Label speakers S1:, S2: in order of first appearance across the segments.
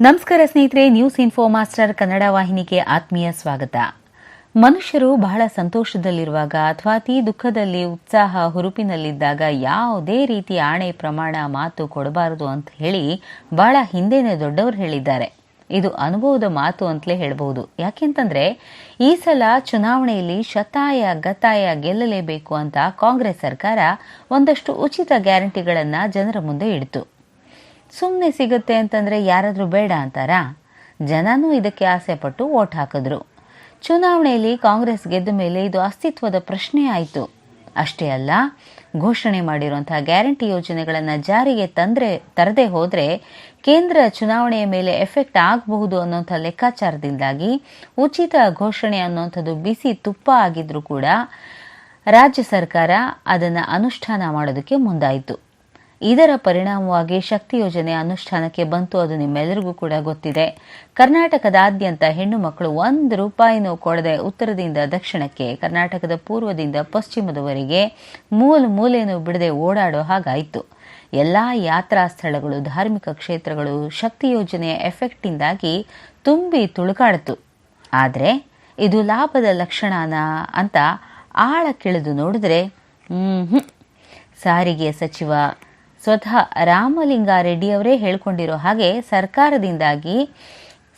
S1: ನಮಸ್ಕಾರ ಸ್ನೇಹಿತರೆ news info master Kannada ವಾಹಿನಿಗೆ ಆತ್ಮೀಯ ಸ್ವಾಗತ. ಮನುಷ್ಯರು ಬಹಳ ಸಂತೋಷದಲ್ಲಿರುವಾಗ, ಅಥವಾ ಅತಿ ದುಃಖದಲ್ಲಿ, ಉತ್ಸಾಹ, ಹುರುಪಿನಲ್ಲಿದ್ದಾಗ ಯಾವುದೇ ರೀತಿ ಆಣೆ, ಪ್ರಮಾಣ, ಮಾತು ಕೊಡಬಾರದು ಅಂತ ಹೇಳಿ ಬಹಳ ಹಿಂದೆನೆ ದೊಡ್ಡವರು ಹೇಳಿದ್ದಾರೆ. ಇದು ಅನುಭವದ ಮಾತು ಅಂತಲೇ ಹೇಳಬಹುದು. ಯಾಕೆಂತಂದ್ರೆ, ಈ ಸಲ ಚುನಾವಣೆಯಲ್ಲಿ ಶತಾಯ, ಗತಾಯ ಗೆಲ್ಲಲೇಬೇಕು ಅಂತ ಕಾಂಗ್ರೆಸ್ ಸರ್ಕಾರ ಒಂದಷ್ಟು ಉಚಿತ ಗ್ಯಾರಂಟಿಗಳನ್ನ ಜನರ ಮುಂದೆ ಇಡ್ತು. ಸುಮ್ಮನೆ ಸಿಗುತ್ತೆ ಅಂತಂದರೆ ಯಾರಾದರೂ ಬೇಡ ಅಂತಾರಾ? ಜನನೂ ಇದಕ್ಕೆ ಆಸೆ ಪಟ್ಟು ಓಟ್ ಹಾಕಿದ್ರು. ಚುನಾವಣೆಯಲ್ಲಿ ಕಾಂಗ್ರೆಸ್ ಗೆದ್ದ ಮೇಲೆ ಇದು ಅಸ್ತಿತ್ವದ ಪ್ರಶ್ನೆ ಆಯಿತು. ಅಷ್ಟೇ ಅಲ್ಲ, ಘೋಷಣೆ ಮಾಡಿರುವಂತಹ ಗ್ಯಾರಂಟಿ ಯೋಜನೆಗಳನ್ನು ಜಾರಿಗೆ ತಂದರೆ, ತರದೆ ಹೋದರೆ ಕೇಂದ್ರ ಚುನಾವಣೆಯ ಮೇಲೆ ಎಫೆಕ್ಟ್ ಆಗಬಹುದು ಅನ್ನೋಂಥ ಲೆಕ್ಕಾಚಾರದಿಂದಾಗಿ ಉಚಿತ ಘೋಷಣೆ ಅನ್ನೋಂಥದ್ದು ಬಿಸಿ ತುಪ್ಪ ಆಗಿದ್ರೂ ಕೂಡ ರಾಜ್ಯ ಸರ್ಕಾರ ಅದನ್ನು ಅನುಷ್ಠಾನ ಮಾಡೋದಕ್ಕೆ ಮುಂದಾಯಿತು. ಇದರ ಪರಿಣಾಮವಾಗಿ ಶಕ್ತಿ ಯೋಜನೆ ಅನುಷ್ಠಾನಕ್ಕೆ ಬಂತು ಅದು ನಿಮ್ಮೆಲ್ಲರಿಗೂ ಕೂಡ ಗೊತ್ತಿದೆ. ಕರ್ನಾಟಕದಾದ್ಯಂತ ಹೆಣ್ಣು ಮಕ್ಕಳು ಒಂದು ರೂಪಾಯಿನೂ ಕೊಡದೆ ಉತ್ತರದಿಂದ ದಕ್ಷಿಣಕ್ಕೆ, ಕರ್ನಾಟಕದ ಪೂರ್ವದಿಂದ ಪಶ್ಚಿಮದವರೆಗೆ ಮೂಲ ಮೂಲೆಯನ್ನು ಬಿಡದೆ ಓಡಾಡೋ ಹಾಗಾಯಿತು. ಎಲ್ಲ ಯಾತ್ರಾ ಸ್ಥಳಗಳು, ಧಾರ್ಮಿಕ ಕ್ಷೇತ್ರಗಳು ಶಕ್ತಿ ಯೋಜನೆಯ ಎಫೆಕ್ಟಿಂದಾಗಿ ತುಂಬಿ ತುಳುಕಾಡಿತು. ಆದರೆ ಇದು ಲಾಭದ ಲಕ್ಷಣನ ಅಂತ ಆಳ ಕೆಳೆದು ನೋಡಿದ್ರೆ ಸಾರಿಗೆ ಸಚಿವ ಸ್ವತಃ ರಾಮಲಿಂಗಾರೆಡ್ಡಿಯವರೇ ಹೇಳ್ಕೊಂಡಿರೋ ಹಾಗೆ ಸರ್ಕಾರದಿಂದಾಗಿ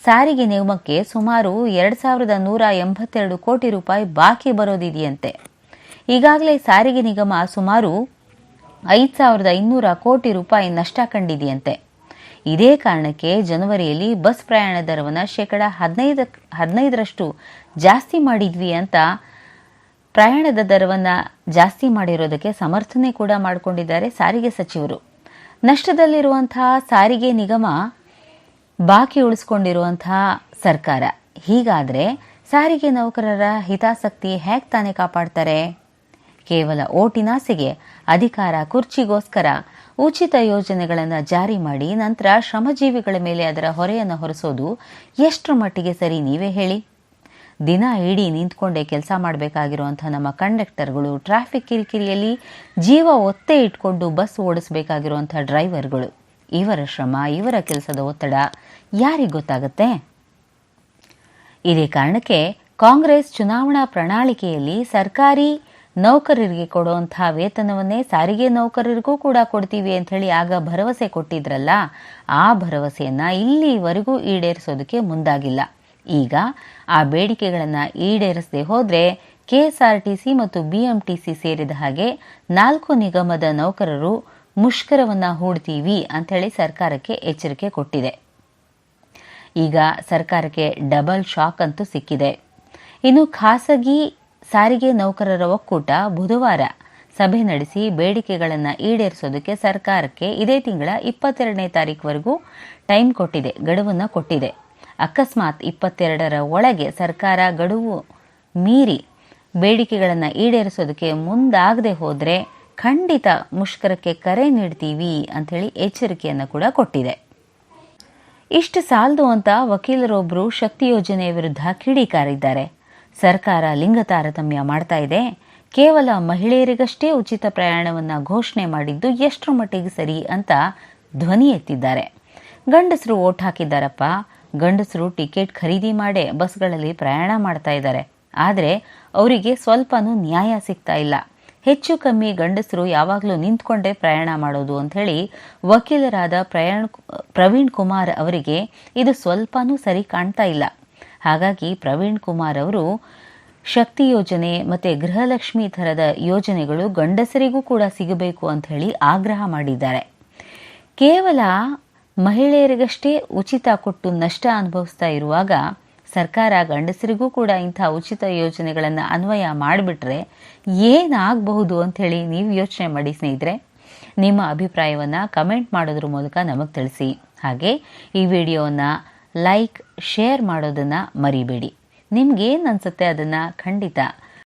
S1: ಸಾರಿಗೆ ನಿಗಮಕ್ಕೆ ಸುಮಾರು ಎರಡು ಸಾವಿರದ ನೂರ ಎಂಬತ್ತೆರಡು ಕೋಟಿ ರೂಪಾಯಿ ಬಾಕಿ ಬರೋದಿದೆಯಂತೆ. ಈಗಾಗಲೇ ಸಾರಿಗೆ ನಿಗಮ ಸುಮಾರು ಐದು ಸಾವಿರದ ಇನ್ನೂರ ಕೋಟಿ ರೂಪಾಯಿ ನಷ್ಟ ಕಂಡಿದೆಯಂತೆ. ಇದೇ ಕಾರಣಕ್ಕೆ ಜನವರಿಯಲ್ಲಿ ಬಸ್ ಪ್ರಯಾಣ ದರವನ್ನು ಶೇಕಡ ಹದಿನೈದು ಹದಿನೈದರಷ್ಟು ಜಾಸ್ತಿ ಮಾಡಿದ್ವಿ ಅಂತ ಪ್ರಯಾಣದ ದರವನ್ನು ಜಾಸ್ತಿ ಮಾಡಿರೋದಕ್ಕೆ ಸಮರ್ಥನೆ ಕೂಡ ಮಾಡಿಕೊಂಡಿದ್ದಾರೆ ಸಾರಿಗೆ ಸಚಿವರು. ನಷ್ಟದಲ್ಲಿರುವಂತಹ ಸಾರಿಗೆ ನಿಗಮ ಬಾಕಿ ಉಳಿಸ್ಕೊಂಡಿರುವಂತಹ ಸರ್ಕಾರ. ಹೀಗಾದರೆ ಸಾರಿಗೆ ನೌಕರರ ಹಿತಾಸಕ್ತಿ ಹೇಗೆ ತಾನೇ ಕಾಪಾಡ್ತಾರೆ? ಕೇವಲ ಓಟಿನಾಸೆಗೆ ಅಧಿಕಾರ, ಕುರ್ಚಿಗೋಸ್ಕರ ಉಚಿತ ಯೋಜನೆಗಳನ್ನು ಜಾರಿ ಮಾಡಿ ನಂತರ ಶ್ರಮಜೀವಿಗಳ ಮೇಲೆ ಅದರ ಹೊರೆಯನ್ನು ಹೊರಿಸೋದು ಎಷ್ಟು ಮಟ್ಟಿಗೆ ಸರಿ ನೀವೇ ಹೇಳಿ. ದಿನ ಇಡೀ ನಿಂತ್ಕೊಂಡೇ ಕೆಲಸ ಮಾಡಬೇಕಾಗಿರುವಂಥ ನಮ್ಮ ಕಂಡಕ್ಟರ್ಗಳು ಟ್ರಾಫಿಕ್ ಕಿರಿಕಿರಿಯಲ್ಲಿ ಜೀವ ಒತ್ತೆ ಇಟ್ಕೊಂಡು ಬಸ್ ಓಡಿಸಬೇಕಾಗಿರುವಂಥ ಡ್ರೈವರ್ಗಳು ಇವರ ಶ್ರಮ, ಇವರ ಕೆಲಸದ ಒತ್ತಡ ಯಾರಿಗೆ ಗೊತ್ತಾಗುತ್ತೆ? ಇದೇ ಕಾರಣಕ್ಕೆ ಕಾಂಗ್ರೆಸ್ ಚುನಾವಣಾ ಪ್ರಣಾಳಿಕೆಯಲ್ಲಿ ಸರ್ಕಾರಿ ನೌಕರರಿಗೆ ಕೊಡುವಂತಹ ವೇತನವನ್ನೇ ಸಾರಿಗೆ ನೌಕರರಿಗೂ ಕೂಡ ಕೊಡ್ತೀವಿ ಅಂತ ಹೇಳಿ ಆಗ ಭರವಸೆ ಕೊಟ್ಟಿದ್ರಲ್ಲ, ಆ ಭರವಸೆಯನ್ನ ಇಲ್ಲಿವರೆಗೂ ಈಡೇರಿಸೋದಕ್ಕೆ ಮುಂದಾಗಿಲ್ಲ. ಈಗ ಆ ಬೇಡಿಕೆಗಳನ್ನು ಈಡೇರಿಸದೆ ಹೋದರೆ ಕೆಎಸ್ಆರ್ಟಿಸಿ ಮತ್ತು ಬಿಎಂಟಿಸಿ ಸೇರಿದ ಹಾಗೆ ನಾಲ್ಕು ನಿಗಮದ ನೌಕರರು ಮುಷ್ಕರವನ್ನು ಹೂಡ್ತೀವಿ ಅಂಥೇಳಿ ಸರ್ಕಾರಕ್ಕೆ ಎಚ್ಚರಿಕೆ ಕೊಟ್ಟಿದೆ. ಈಗ ಸರ್ಕಾರಕ್ಕೆ ಡಬಲ್ ಶಾಕ್ ಅಂತೂ ಸಿಕ್ಕಿದೆ. ಇನ್ನು ಖಾಸಗಿ ಸಾರಿಗೆ ನೌಕರರ ಒಕ್ಕೂಟ ಬುಧವಾರ ಸಭೆ ನಡೆಸಿ ಬೇಡಿಕೆಗಳನ್ನು ಈಡೇರಿಸೋದಕ್ಕೆ ಸರ್ಕಾರಕ್ಕೆ ಇದೇ ತಿಂಗಳ ಇಪ್ಪತ್ತೆರಡನೇ ತಾರೀಕುವರೆಗೂ ಟೈಮ್ ಕೊಟ್ಟಿದೆ, ಗಡುವನ್ನು ಕೊಟ್ಟಿದೆ. ಅಕಸ್ಮಾತ್ ಇಪ್ಪತ್ತೆರಡರ ಒಳಗೆ ಸರ್ಕಾರ ಗಡುವು ಮೀರಿ ಬೇಡಿಕೆಗಳನ್ನು ಈಡೇರಿಸೋದಕ್ಕೆ ಮುಂದಾಗದೆ ಹೋದರೆ ಖಂಡಿತ ಮುಷ್ಕರಕ್ಕೆ ಕರೆ ನೀಡ್ತೀವಿ ಅಂಥೇಳಿ ಎಚ್ಚರಿಕೆಯನ್ನು ಕೂಡ ಕೊಟ್ಟಿದೆ. ಇಷ್ಟು ಸಾಲದು ಅಂತ ವಕೀಲರೊಬ್ಬರು ಶಕ್ತಿ ಯೋಜನೆಯ ವಿರುದ್ಧ ಕಿಡಿಕಾರಿದ್ದಾರೆ. ಸರ್ಕಾರ ಲಿಂಗ ತಾರತಮ್ಯ ಮಾಡ್ತಾ ಇದೆ. ಕೇವಲ ಮಹಿಳೆಯರಿಗಷ್ಟೇ ಉಚಿತ ಪ್ರಯಾಣವನ್ನು ಘೋಷಣೆ ಮಾಡಿದ್ದು ಎಷ್ಟರ ಮಟ್ಟಿಗೆ ಸರಿ ಅಂತ ಧ್ವನಿ ಎತ್ತಿದ್ದಾರೆ. ಗಂಡಸರು ಓಟ್ ಹಾಕಿದ್ದಾರಪ್ಪ. ಗಂಡಸರು ಟಿಕೆಟ್ ಖರೀದಿ ಮಾಡೇ ಬಸ್ಗಳಲ್ಲಿ ಪ್ರಯಾಣ ಮಾಡ್ತಾ ಇದ್ದಾರೆ. ಆದರೆ ಅವರಿಗೆ ಸ್ವಲ್ಪನೂ ನ್ಯಾಯ ಸಿಗ್ತಾ ಇಲ್ಲ. ಹೆಚ್ಚು ಕಮ್ಮಿ ಗಂಡಸರು ಯಾವಾಗಲೂ ನಿಂತ್ಕೊಂಡೇ ಪ್ರಯಾಣ ಮಾಡೋದು ಅಂಥೇಳಿ ವಕೀಲರಾದ ಪ್ರಯಾಣ ಪ್ರವೀಣ್ ಕುಮಾರ್ ಅವರಿಗೆ ಇದು ಸ್ವಲ್ಪನೂ ಸರಿ ಕಾಣ್ತಾ ಇಲ್ಲ. ಹಾಗಾಗಿ ಪ್ರವೀಣ್ ಕುಮಾರ್ ಅವರು ಶಕ್ತಿ ಯೋಜನೆ ಮತ್ತು ಗೃಹಲಕ್ಷ್ಮಿ ಥರದ ಯೋಜನೆಗಳು ಗಂಡಸರಿಗೂ ಕೂಡ ಸಿಗಬೇಕು ಅಂತ ಹೇಳಿ ಆಗ್ರಹ ಮಾಡಿದ್ದಾರೆ. ಕೇವಲ ಮಹಿಳೆಯರಿಗಷ್ಟೇ ಉಚಿತ ಕೊಟ್ಟು ನಷ್ಟ ಅನುಭವಿಸ್ತಾ ಇರುವಾಗ ಸರ್ಕಾರ ಗಂಡಸರಿಗೂ ಕೂಡ ಇಂಥ ಉಚಿತ ಯೋಜನೆಗಳನ್ನು ಅನ್ವಯ ಮಾಡಿಬಿಟ್ರೆ ಏನಾಗಬಹುದು ಅಂಥೇಳಿ ನೀವು ಯೋಚನೆ ಮಾಡಿ ಸ್ನೇಹಿತರೆ. ನಿಮ್ಮ ಅಭಿಪ್ರಾಯವನ್ನು ಕಮೆಂಟ್ ಮಾಡೋದ್ರ ಮೂಲಕ ನಮಗೆ ತಿಳಿಸಿ. ಹಾಗೆ ಈ ವಿಡಿಯೋವನ್ನು ಲೈಕ್, ಶೇರ್ ಮಾಡೋದನ್ನು ಮರಿಬೇಡಿ. ನಿಮ್ಗೇನು ಅನಿಸುತ್ತೆ ಅದನ್ನು ಖಂಡಿತ